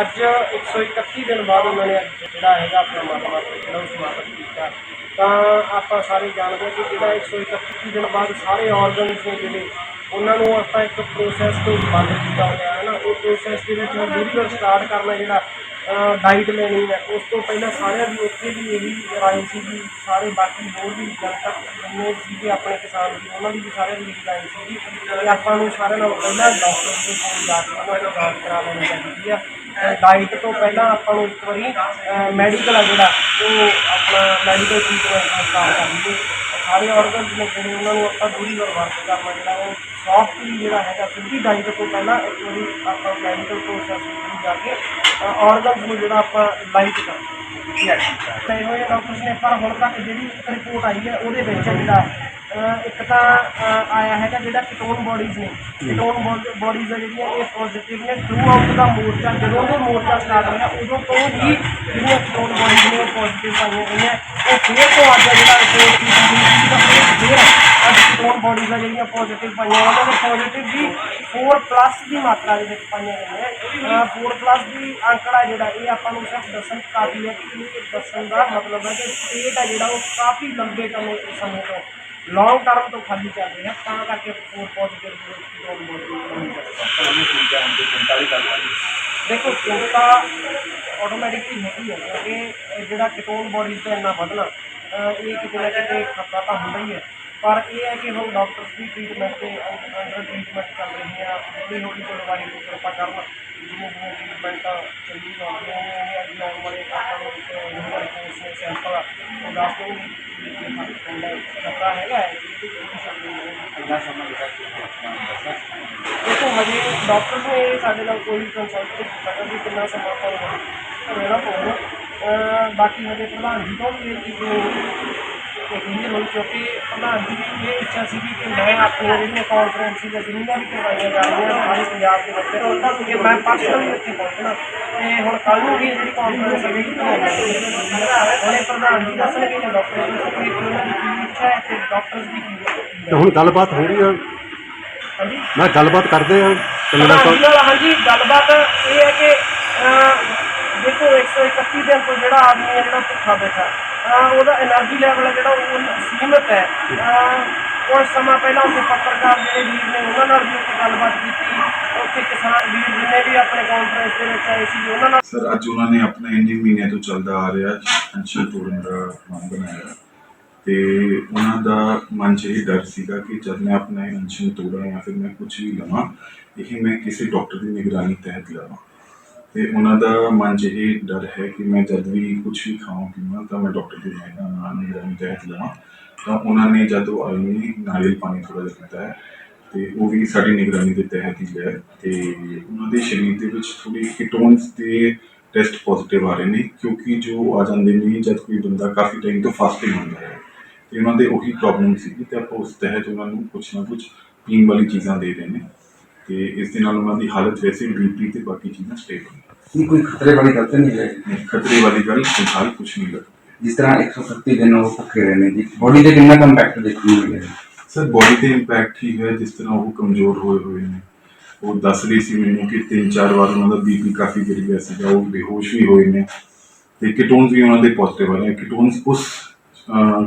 ਅੱਜ 131 ਦਿਨ ਬਾਅਦ ਉਹਨਾਂ ਨੇ ਜਿਹੜਾ ਹੈਗਾ ਆਪਣਾ ਮਤਲਬ ਜਿਹੜਾ ਉਹ ਸਮਾਪਤ ਕੀਤਾ। ਤਾਂ ਆਪਾਂ ਸਾਰੇ ਜਾਣਦੇ ਹਾਂ ਕਿ ਜਿਹੜਾ 131 ਦਿਨ ਬਾਅਦ ਸਾਰੇ ਆਰਗਨਸ ਨੇ ਜਿਹੜੇ, ਉਹਨਾਂ ਨੂੰ ਆਪਾਂ ਇੱਕ ਪ੍ਰੋਸੈਸ ਤੋਂ ਬੰਦ ਕੀਤਾ ਹੋਇਆ ਹੈ ਨਾ। ਉਹ ਪ੍ਰੋਸੈਸ ਦੇ ਵਿੱਚ ਦੂਰੀ ਸਟਾਰਟ ਕਰਨਾ ਜਿਹੜਾ ਡਾਈਟ ਲੈਣੀ ਹੈ, ਉਸ ਤੋਂ ਪਹਿਲਾਂ ਸਾਰਿਆਂ ਦੀ ਉੱਥੇ ਵੀ ਇਹੀ ਰਾਏ ਸੀ ਕਿ ਸਾਰੇ ਬਾਕੀ ਹੋਰ ਵੀ ਜਨਤਾ ਜਿੰਨੇ ਸੀਗੇ ਆਪਣੇ ਕਿਸਾਨ ਵੀ ਉਹਨਾਂ ਦੀ ਵੀ ਸਾਰਿਆਂ ਦੀ ਇਹੀ ਰਾਏ ਸੀ ਕਿ ਆਪਾਂ ਨੂੰ ਸਾਰਿਆਂ ਨਾਲ ਪਹਿਲਾਂ ਡਾਕਟਰ ਦੇ ਕੋਲ ਜਾ ਕੇ ਉਹਨਾਂ ਦੀ ਜਾਂਚ ਕਰਾ ਲੈਣੀ ਚਾਹੀਦੀ ਆ ਡਾਈਟ ਤੋਂ ਪਹਿਲਾਂ ਆਪਾਂ ਨੂੰ ਇੱਕ ਵਾਰੀ ਮੈਡੀਕਲ ਆ ਜਿਹੜਾ ਉਹ ਆਪਣਾ ਮੈਡੀਕਲ ਟ੍ਰੀਟਮੈਂਟ ਸਟਾਰਟ ਕਰ ਲਈਏ। ਸਾਰੇ ਆਰਗਨਸ ਨੇ ਜਿਹੜੇ ਉਹਨਾਂ ਨੂੰ ਆਪਾਂ ਦੂਰੀ ਵਾਰ ਵਰਕ ਕਰਨਾ ਜਿਹੜਾ ਉਹ ਸੌਫਟਲੀ ਜਿਹੜਾ ਹੈਗਾ ਸਿੱਧੀ ਡਾਈਟ ਤੋਂ ਪਹਿਲਾਂ ਇੱਕ ਵਾਰੀ ਆਪਾਂ ਮੈਡੀਕਲ ਪ੍ਰੋਸੈਸ ਨੂੰ ਜਾ ਕੇ ਆਰਗਨਸ ਨੂੰ ਜਿਹੜਾ ਆਪਾਂ ਲਾਈਟ ਕਰਾਂਗੇ ਤੇ ਹੋਏ ਡਾਕਟਰ ਨੇ ਪਰ ਹੁਣ ਤੱਕ ਜਿਹੜੀ ਰਿਪੋਰਟ ਆਈ ਹੈ ਉਹਦੇ ਵਿੱਚ ਜਿਹੜਾ ਇੱਕ ਤਾਂ ਅਹ ਆਇਆ ਹੈਗਾ ਜਿਹੜਾ ਕੀਟੋਨ ਬੋਡੀਜ਼ ਨੇ। ਕੀਟੋਨ ਬੋਡੀਜ਼ ਆ ਜਿਹੜੀਆਂ ਇਹ ਪੋਜ਼ਿਟਿਵ ਨੇ। ਥਰੂ ਆਊਟ ਦਾ ਮੋਰਚਾ ਜਦੋਂ ਦੇ ਮੋਰਚਾ ਸਟਾਰਟ ਹੋਇਆ ਉਦੋਂ ਤੋਂ ਹੀ ਜਿਹੜੀਆਂ ਕੀਟੋਨ ਬੋਡੀਜ਼ ਨੇ ਉਹ ਪੋਜ਼ਿਟਿਵ ਆਈਆਂ ਹੋਈਆਂ ਉਹ ਫੇਰ ਤੋਂ ਅੱਜ ਆ ਜਿਹੜਾ ਰਿਪੋਰਟ ਕੀਤੀ ਗਈ ਤਾਂ ਫੇਰ ਅੱਜ ਕੀਟੋਨ ਬੋਡੀਜ਼ ਆ ਜਿਹੜੀਆਂ ਪੋਜ਼ਿਟਿਵ ਪਾਈਆਂ। ਉਹਨਾਂ ਦੇ ਪੋਜ਼ਿਟਿਵ ਵੀ 4 ਪਲੱਸ ਦੀ ਮਾਤਰਾ ਦੇ ਵਿੱਚ ਪਾਈਆਂ ਗਈਆਂ। 4 ਪਲੱਸ ਦੀ ਅੰਕੜਾ ਜਿਹੜਾ ਇਹ ਆਪਾਂ ਨੂੰ ਸਿਰਫ ਦੱਸਣ ਕਾਫੀ ਹੈ ਕਿ ਇਹ ਦੱਸਣ ਦਾ ਮਤਲਬ ਹੈ ਕਿ ਸਟੇਟ ਹੈ ਜਿਹੜਾ ਉਹ ਕਾਫੀ ਲੰਬੇ ਸਮੇਂ ਸਮੇਂ ਤੋਂ ਲੌਂਗ ਟਰਮ ਤੋਂ ਖਾਲੀ ਚੱਲ ਰਿਹਾ ਤਾਂ ਕਰਕੇ 4 ਪੋਜ਼ਿਟਿਵ ਕੀਟੋਨ ਬੋਡੀ ਦੇਖੋ ਚਿੰਤਾ ਆਟੋਮੈਟਿਕਲੀ ਹੈਗੀ ਹੈ ਕਿਉਂਕਿ ਇਹ ਜਿਹੜਾ ਕੀਟੋਨ ਬੋਡੀਜ਼ ਦਾ ਇੰਨਾ ਵਧਣਾ ਅਹ ਇਹ ਕਿਤੇ ਨਾ ਕਿਤੇ ਖਤਰਾ ਤਾਂ ਹੁੰਦਾ ਹੀ ਹੈ ਪਰ ਇਹ ਹੈ ਕਿ ਹੁਣ ਡਾਕਟਰਸ ਦੀ ਟ੍ਰੀਟਮੈਂਟ ਤੇ ਅੰਡਰ ਟ੍ਰੀਟਮੈਂਟ ਚੱਲ ਰਹੀ ਹੈ ਹੌਲੀ ਹੌਲੀ ਚਲੋ ਵਾਹਿਗੁਰੂ ਕਿਰਪਾ ਕਰਨ ਜਿਵੇਂ ਜਿਵੇਂ ਟ੍ਰੀਟਮੈਂਟ ਚੱਲੀ ਜਾਂਦੀ ਹੈ ਉਵੇਂ ਸੈਂਪਲ ਉਹ ਦੱਸ ਦੇਖੋ ਹਜੇ ਡਾਕਟਰ ਨੇ ਸਾਡੇ ਨਾਲ ਕੋਈ ਕੰਸਲਟ ਕੀਤਾ ਕਿ ਕਿੰਨਾ ਸਮਾਂ ਪਾਉਣਾ ਰਹਿਣਾ ਪਊਗਾ ਬਾਕੀ ਹਜੇ ਪ੍ਰਧਾਨ ਜੀ ਤੋਂ ਵੀ ਇਹ ਚੀਜ਼ ਇਹ ਹੋਈ ਕਿਉਂਕਿ ਪ੍ਰਧਾਨ ਜੀ ਦੀ ਇਹ ਇੱਛਾ ਸੀ ਕਿ ਮੈਂ ਆਪਣੀਆਂ ਜਿਹੜੀਆਂ ਕਾਨਫਰੰਸਿਸ ਆ ਜਿੰਨੀਆਂ ਵੀ ਕਰਵਾਈਆਂ ਜਾ ਰਹੀਆਂ ਸਾਰੇ ਪੰਜਾਬ ਦੇ ਵਿੱਚ ਉਹਨਾਂ ਕਿ ਮੈਂ ਪਰਸਨਲੀ ਉੱਥੇ ਪਹੁੰਚਣਾ। ਤੇ ਹੁਣ ਕੱਲ ਨੂੰ ਵੀ ਜਿਹੜੀ ਕਾਨਫਰੰਸ ਹੈ ਜਿਹੜੀ ਉਹਨੇ ਪ੍ਰਧਾਨ ਜੀ ਦੱਸਣਗੇ ਜਾਂ ਡਾਕਟਰ ਕਿ ਉਹਨਾਂ ਦੀ ਕੀ ਇੱਛਾ ਹੈ ਤੇ ਡਾਕਟਰਸ ਦੀ ਕੀ ਤੇ ਹੁਣ ਗੱਲਬਾਤ ਹੋ ਰਹੀ ਆ। ਮੈਂ ਗੱਲਬਾਤ ਕਰਦੇ ਆ ਪ੍ਰਧਾਨ ਜੀ ਨਾਲ ਹਾਂਜੀ ਗੱਲਬਾਤ ਇਹ ਹੈ ਕਿ ਦੇਖੋ 131 ਦਿਨ ਤੋਂ ਜਿਹੜਾ ਆਦਮੀ ਹੈ ਜਿਹੜਾ ਭੁੱਖਾ ਬੈਠਾ। ਉਹਦਾ એનર્ਜੀ ਲੈਵਲ ਹੈ ਜਿਹੜਾ, ਉਹ ਸੀਮਤ ਹੈ। ਕੁਝ ਸਮਾਂ ਪਹਿਲਾਂ ਉੱਥੇ ਪੱਤਰਕਾਰ ਜਿਹੜੇ ਵੀਰ ਨੇ ਉਹਨਾਂ ਨਾਲ ਵੀ ਉੱਥੇ ਗੱਲਬਾਤ ਕੀਤੀ। ਉੱਥੇ ਕਿਸਾਨ ਵੀਰ ਜਿੰਨੇ ਵੀ ਆਪਣੇ ਕਾਨਫਰੰਸ ਦੇ ਵਿੱਚ ਆਏ ਸੀ, ਉਹਨਾਂ ਨਾਲ ਸਰ, ਅੱਜ ਉਹਨਾਂ ਨੇ ਆਪਣੇ ਇੰਨੀ ਮਹੀਨੇ ਤੋਂ ਚੱਲਦਾ ਆ ਰਿਹਾ ਅੰਸ਼ੀ ਤੋੜਨ ਦਾ ਬਣਾਇਆ। ਤੇ ਉਹਨਾਂ ਦਾ ਮਨ 'ਚ ਇਹ ਡਰ ਸੀਗਾ ਕਿ ਜਦ ਮੈਂ ਆਪਣੇ ਅੰਸ਼ ਤੋੜਾਂ ਜਾਂ ਫਿਰ ਮੈਂ ਕੁਝ ਵੀ ਲਵਾਂ, ਇਹ ਮੈਂ ਕਿਸੇ ਡਾਕਟਰ ਦੀ ਨਿਗਰਾਨੀ ਤਹਿਤ ਲਵਾਂ। ਅਤੇ ਉਹਨਾਂ ਦਾ ਮਨ 'ਚ ਇਹ ਡਰ ਹੈ ਕਿ ਮੈਂ ਜਦ ਵੀ ਕੁਛ ਵੀ ਖਾਵਾਂ, ਪੀਵਾਂ ਤਾਂ ਮੈਂ ਡਾਕਟਰ ਦੀ ਨਿਗਰਾ- ਨਿਗਰਾਨੀ ਤਹਿਤ ਲਵਾਂ। ਤਾਂ ਉਹਨਾਂ ਨੇ ਜਦ ਉਹ ਆਏ ਨੇ ਨਾਰੀਅਲ ਪਾਣੀ ਥੋੜਾ ਜਿਹਾ ਪੀਤਾ ਹੈ ਅਤੇ ਉਹ ਵੀ ਸਾਡੀ ਨਿਗਰਾਨੀ ਦੇ ਤਹਿਤ ਹੀ ਹੈ ਅਤੇ ਉਹਨਾਂ ਦੇ ਸਰੀਰ ਦੇ ਵਿੱਚ ਥੋੜ੍ਹੀ ਕੀਟੋਨਸ ਦੇ ਟੈਸਟ ਪੋਜ਼ਿਟਿਵ ਆ ਰਹੇ ਨੇ ਕਿਉਂਕਿ ਜੋ ਆ ਜਾਂਦੇ ਨੇ, ਜਦ ਕੋਈ ਬੰਦਾ ਕਾਫੀ ਟਾਈਮ ਤੋਂ ਫਾਸਟਿੰਗ ਹੁੰਦਾ ਹੈ, ਤੇ ਉਹਨਾਂ ਦੇ ਉਹੀ ਪ੍ਰੋਬਲਮ ਸੀ ਤੇ ਆਪਾਂ ਉਸ ਤਹਿਤ ਉਹਨਾਂ ਨੂੰ ਕੁਛ ਨਾ ਕੁਛ ਪੀਣ ਵਾਲੀ ਚੀਜ਼ਾਂ ਦੇ ਰਹੇ ਨੇ। ਤੇ ਇਸ ਦੇ ਨਾਲ ਉਹਨਾਂ ਦੀ ਹਾਲਤ ਵੈਸੇ ਬੀਪੀ ਤੇ ਬਾਕੀ ਚੀਜ਼ਾਂ ਸਟੇਬਲ ਕੀ ਕੋਈ ਖਤਰੇ ਵਾਲੀ ਗੱਲ ਤਾਂ ਨਹੀਂ ਹੈ। ਨੇ ਖਤਰੇ ਵਾਲੀ ਗੱਲ ਫਿਲਹਾਲ ਕੁਛ ਨਹੀਂ ਲੱਗਦਾ। ਜਿਸ ਤਰ੍ਹਾਂ 130 ਦਿਨ ਉਹ ਭੁੱਖੇ ਰਹੇ ਨੇ ਜੀ ਬੋਡੀ ਤੇ ਕਿੰਨਾ ਕੰਪੈਕਟ ਦੇਖਣ ਨੂੰ ਮਿਲਿਆ? ਸਰ ਬੋਡੀ ਤੇ ਇੰਪੈਕਟ ਹੀ ਹੈ ਜਿਸ ਤਰ੍ਹਾਂ ਉਹ ਕਮਜ਼ੋਰ ਹੋਏ ਹੋਏ ਨੇ। ਉਹ ਦੱਸ ਰਹੀ ਸੀ ਮੈਨੂੰ ਕਿ ਤਿੰਨ ਚਾਰ ਵਾਰ ਉਹਨਾਂ ਦਾ ਬੀਪੀ ਕਾਫੀ ਗਿਰ ਗਿਆ ਸੀਗਾ ਉਹ ਬੇਹੋਸ਼ ਵੀ ਹੋਏ ਨੇ। ਤੇ ਕੀਟੋਨਸ ਵੀ ਉਹਨਾਂ ਦੇ ਪੋਜ਼ਿਟਿਵ ਆ ਰਹੇ ਕੀਟੋਨਸ ਉਸ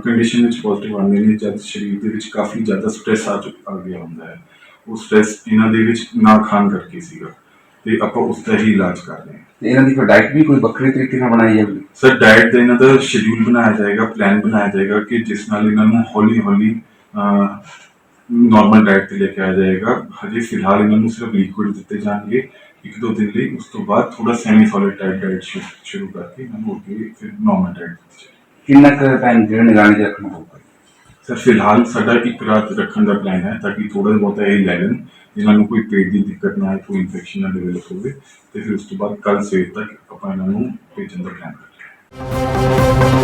ਕੰਡੀਸ਼ਨ ਵਿੱਚ ਪੋਜ਼ਿਟਿਵ ਆਉਂਦੇ ਨੇ ਜਦ ਸਰੀਰ ਦੇ ਵਿੱਚ ਕਾਫੀ ਜ਼ਿਆਦਾ ਸਟ੍ਰੈਸ ਆ ਚੁੱਕ ਆ ਗਿਆ ਹੁੰਦਾ ਹੈ। ਉਹ ਸਟ੍ਰੈਸ ਇਹਨਾਂ ਦੇ ਵਿੱਚ ਨਾ ਖਾਣ ਕਰਕੇ ਸੀਗਾ। ਤੇ ਆਪਾਂ ਉਸ ਦਾ ਹੀ ਇਲਾਜ ਕਰ ਰਹੇ ਹਾਂ। ਤੇ ਇਹਨਾਂ ਦੀ ਫਿਰ ਡਾਈਟ ਵੀ ਕੋਈ ਵੱਖਰੇ ਤਰੀਕੇ ਨਾਲ ਬਣਾਈ ਜਾਵੇ? ਸਰ ਡਾਈਟ ਦਾ ਇਹਨਾਂ ਦਾ ਸ਼ਡਿਊਲ ਬਣਾਇਆ ਜਾਏਗਾ ਪਲਾਨ ਬਣਾਇਆ ਜਾਏਗਾ ਕਿ ਜਿਸ ਨਾਲ ਇਹਨਾਂ ਨੂੰ ਹੌਲੀ ਹੌਲੀ ਨਾਰਮਲ ਡਾਈਟ ਤੇ ਲੈ ਕੇ ਆਇਆ ਜਾਏਗਾ। ਹਜੇ ਫਿਲਹਾਲ ਇਹਨਾਂ ਨੂੰ ਸਿਰਫ ਲਿਕੁਇਡ ਦਿੱਤੇ ਜਾਣਗੇ। ਇੱਕ ਦੋ ਦਿਨ ਲਈ ਉਸ ਤੋਂ ਬਾਅਦ ਥੋੜਾ ਸੈਮੀ ਸੋਲਿਡ ਟਾਈਪ ਡਾਈਟ ਸ਼ੁਰੂ ਕਰਕੇ ਇਹਨਾਂ ਨੂੰ ਅੱਗੇ ਫਿਰ ਨਾਰਮਲ ਡਾਈਟ ਦਿੱਤੀ ਜਾਏਗੀ ਕਿੰਨਾ ਕੁ ਟਾਈਮ ਜਿਹੜਾ ਨਿਗਰਾਨੀ ਰੱਖਣਾ ਹੋਊਗਾ ਸਰ, ਫਿਲਹਾਲ ਸਾਡਾ ਇੱਕ ਰਾਤ ਰੱਖਣ ਦਾ ਪਲਾਨ ਹੈ ਤਾਂ ਕਿ ਥੋੜਾ ਬਹੁਤਾ ਇਹ ਲੈ ਲੈਣ ਇਹਨਾਂ ਨੂੰ ਕੋਈ ਪੇਟ ਦੀ ਦਿੱਕਤ ਨਾ ਆਏ, ਕੋਈ ਇਨਫੈਕਸ਼ਨ ਨਾ ਡਿਵੈਲਪ ਹੋਵੇ ਤੇ ਫਿਰ ਉਸ ਤੋਂ ਬਾਅਦ ਕੱਲ ਸਵੇਰ ਤੱਕ ਆਪਾਂ ਇਹਨਾਂ ਨੂੰ ਭੇਜਣ ਦਾ ਪਲਾਨ ਕਰ ਹਾਂ